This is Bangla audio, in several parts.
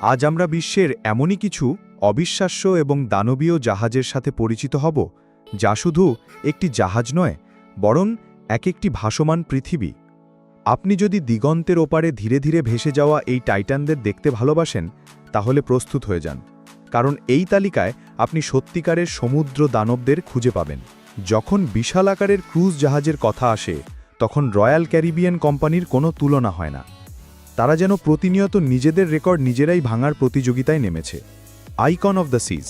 আজ আমরা বিশ্বের এমনই কিছু অবিশ্বাস্য এবং দানবীয় জাহাজের সাথে পরিচিত হব, যা শুধু একটি জাহাজ নয়, বরং এক একটি ভাসমান পৃথিবী। আপনি যদি দিগন্তের ওপারে ধীরে ধীরে ভেসে যাওয়া এই টাইটানদের দেখতে ভালোবাসেন, তাহলে প্রস্তুত হয়ে যান, কারণ এই তালিকায় আপনি সত্যিকারের সমুদ্র দানবদের খুঁজে পাবেন। যখন বিশাল আকারের ক্রুজ জাহাজের কথা আসে, তখন রয়্যাল ক্যারিবিয়ান কোম্পানির কোনো তুলনা হয় না। তারা যেন প্রতিনিয়ত নিজেদের রেকর্ড নিজেরাই ভাঙার প্রতিযোগিতায় নেমেছে। আইকন অফ দ্য সিজ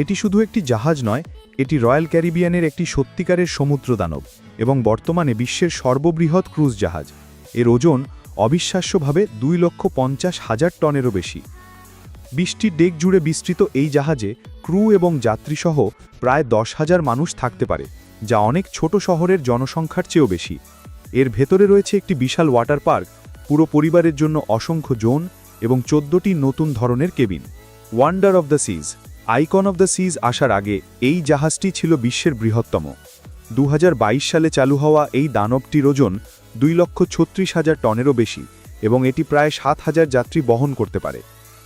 এটি শুধু একটি জাহাজ নয়, এটি রয়্যাল ক্যারিবিয়ানের একটি সত্যিকারের সমুদ্র দানব এবং বর্তমানে বিশ্বের সর্ববৃহৎ ক্রুজ জাহাজ। এর ওজন অবিশ্বাস্যভাবে দুই লক্ষ পঞ্চাশ হাজার টনেরও বেশি। বিশটি ডেক জুড়ে বিস্তৃত এই জাহাজে ক্রু এবং যাত্রীসহ প্রায় দশ হাজার মানুষ থাকতে পারে, যা অনেক ছোট শহরের জনসংখ্যার চেয়েও বেশি। এর ভেতরে রয়েছে একটি বিশাল ওয়াটার পার্ক পুরো পরিবারের জন্য অসংখ্য জোন এবং চোদ্দটি নতুন ধরনের cabin. Wonder of the seas icon of the seas আসার আগে এই জাহাজটি ছিল বিশ্বের বৃহত্তম। দু হাজার বাইশ সালে চালু হওয়া এই দানবটির ওজন দুই লক্ষ ছত্রিশ হাজার টনেরও বেশি এবং এটি প্রায় সাত হাজার যাত্রী বহন করতে পারে।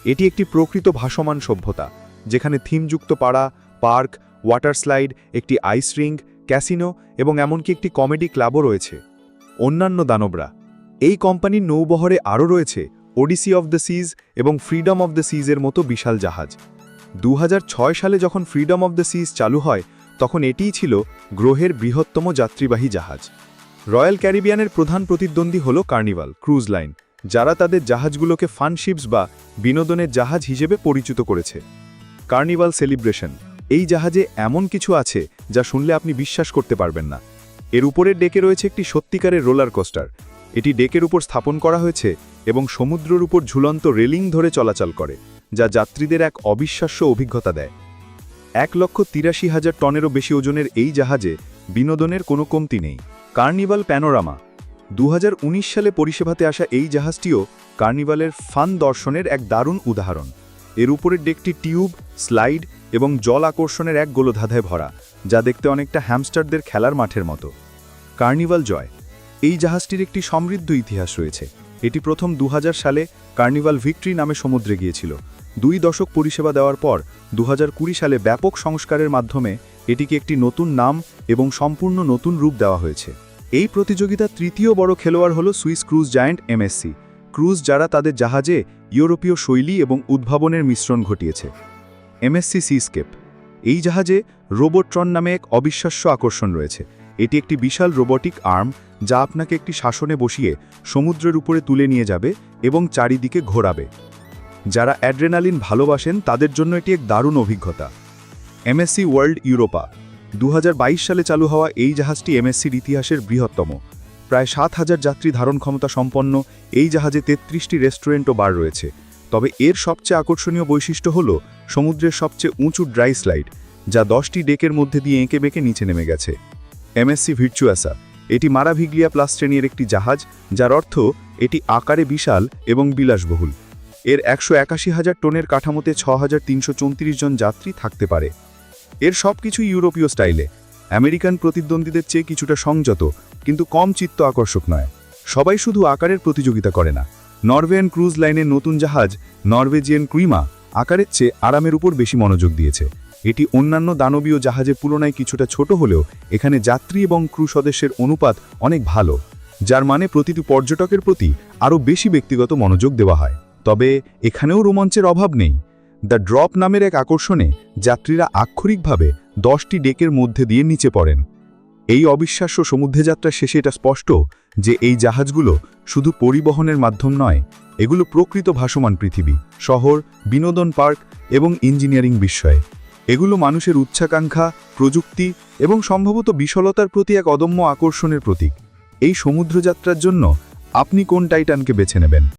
এটি একটি প্রকৃত ভাসমান সভ্যতা, যেখানে থিমযুক্ত পাড়া, পার্ক, ওয়াটার স্লাইড, একটি আইস রিং, ক্যাসিনো এবং এমনকি একটি কমেডি ক্লাবও রয়েছে। অন্যান্য দানবরা এই কোম্পানির নৌবহরে আরও রয়েছে ওডিসি অফ দ্য সিজ এবং ফ্রিডম অফ দ্য সিজের মতো বিশাল জাহাজ। দু হাজার ছয় সালে যখন ফ্রিডম অফ দ্য সিজ চালু হয়, তখন এটিই ছিল গ্রহের বৃহত্তম যাত্রীবাহী জাহাজ। রয়্যাল ক্যারিবিয়ানের প্রধান প্রতিদ্বন্দ্বী হল কার্নিভাল, ক্রুজ লাইন, যারা তাদের জাহাজগুলোকে ফানশিপস বা বিনোদনের জাহাজ হিসেবে পরিচিত করেছে। কার্নিভাল সেলিব্রেশন, এই জাহাজে এমন কিছু আছে যা শুনলে আপনি বিশ্বাস করতে পারবেন না। এর উপরের ডেকে রয়েছে একটি সত্যিকারের রোলার কোস্টার এটি ডেকের উপর স্থাপন করা হয়েছে এবং সমুদ্রের উপর ঝুলন্ত রেলিং ধরে চলাচল করে, যা যাত্রীদের এক অবিশ্বাস্য অভিজ্ঞতা দেয়। এক লক্ষ তিরাশি হাজার টনেরও বেশি ওজনের এই জাহাজে বিনোদনের কোনো কমতি নেই। Carnival Panorama. দু হাজার উনিশ সালে পরিষেবাতে আসা এই জাহাজটিও কার্নিভালের ফান দর্শনের এক দারুণ উদাহরণ। এর উপরের ডেকটি টিউব, স্লাইড এবং জল আকর্ষণের এক গোলধাঁধায় ভরা, যা দেখতে অনেকটা হ্যামস্টারদের খেলার মাঠের মতো। Carnival Joy. এই জাহাজটির একটি সমৃদ্ধ ইতিহাস রয়েছে। এটি প্রথম দু হাজার সালে কার্নিভাল ভিক্টরি নামে সমুদ্রে গিয়েছিল। দুই দশক পরিষেবা দেওয়ার পর দু হাজার কুড়ি সালে ব্যাপক সংস্কারের মাধ্যমে এটিকে একটি নতুন নাম এবং সম্পূর্ণ নতুন রূপ দেওয়া হয়েছে। এই প্রতিযোগিতার তৃতীয় বড় খেলোয়াড় হল Swiss cruise giant MSC. Cruise যারা তাদের জাহাজে ইউরোপীয় শৈলী এবং উদ্ভাবনের মিশ্রণ ঘটিয়েছে। MSC Seascape. এই জাহাজে রোবোট্রন নামে এক অবিশ্বাস্য আকর্ষণ রয়েছে। এটি একটি বিশাল রোবটিক আর্ম যা আপনাকে একটি শাসনে বসিয়ে সমুদ্রের উপরে তুলে নিয়ে যাবে এবং চারিদিকে ঘোরাবে। যারা অ্যাড্রেনালিন ভালোবাসেন, তাদের জন্য এটি এক দারুণ অভিজ্ঞতা। MSC World Europa. দু হাজার বাইশ সালে চালু হওয়া এই জাহাজটি এমএসসির ইতিহাসের বৃহত্তম। প্রায় সাত হাজার যাত্রী ধারণ ক্ষমতা সম্পন্ন, এই জাহাজে তেত্রিশটি রেস্টুরেন্ট ও বার রয়েছে। তবে এর সবচেয়ে আকর্ষণীয় বৈশিষ্ট্য হল সমুদ্রের সবচেয়ে উঁচু ড্রাই স্লাইড, যা দশটি ডেকের মধ্যে দিয়ে এঁকে বেঁকে নিচে নেমে গেছে। এমএসসি ভির্চুয়াসা এটি মারাভিগ্লিয়া প্লাস শ্রেণির একটি জাহাজ, যার অর্থ এটি আকারে বিশাল এবং বিলাসবহুল। এর একশো একাশি হাজার টনের কাঠামোতে ছ হাজার তিনশো জন যাত্রী থাকতে পারে। এর সব কিছু ইউরোপীয় স্টাইলে। আমেরিকান প্রতিদ্বন্দ্বীদের চেয়ে কিছুটা সংযত, কিন্তু কম চিত্ত আকর্ষক নয়। সবাই শুধু আকারের প্রতিযোগিতা করে না। নরওয়েন ক্রুজ লাইনের নতুন জাহাজ, নরওয়েজিয়ান ক্রিমা আকারের চেয়ে আরামের উপর বেশি মনোযোগ দিয়েছে। এটি অন্যান্য দানবীয় জাহাজের তুলনায় কিছুটা ছোট হলেও এখানে যাত্রী এবং ক্রু সদস্যের অনুপাত অনেক ভালো, যার মানে প্রতিটি পর্যটকের প্রতি আরও বেশি ব্যক্তিগত মনোযোগ দেওয়া হয়। তবে এখানেও রোমাঞ্চের অভাব নেই। দ্য ড্রপ নামের এক আকর্ষণে যাত্রীরা আক্ষরিকভাবে দশটি ডেকের মধ্যে দিয়ে নিচে পড়েন। এই অবিশ্বাস্য সমুদ্রে যাত্রার শেষে এটা স্পষ্ট যে এই জাহাজগুলো শুধু পরিবহনের মাধ্যম নয়, এগুলো প্রকৃত ভাসমান পৃথিবী, শহর, বিনোদন পার্ক এবং ইঞ্জিনিয়ারিং বিস্ময়ে এগুলো মানুষের উচ্চাকাঙ্ক্ষা প্রযুক্তি এবং সম্ভবত বিশলতার প্রতি এক অদম্য আকর্ষণের প্রতীক। এই সমুদ্রযাত্রার জন্য আপনি কোন টাইটানকে বেছে নেবেন?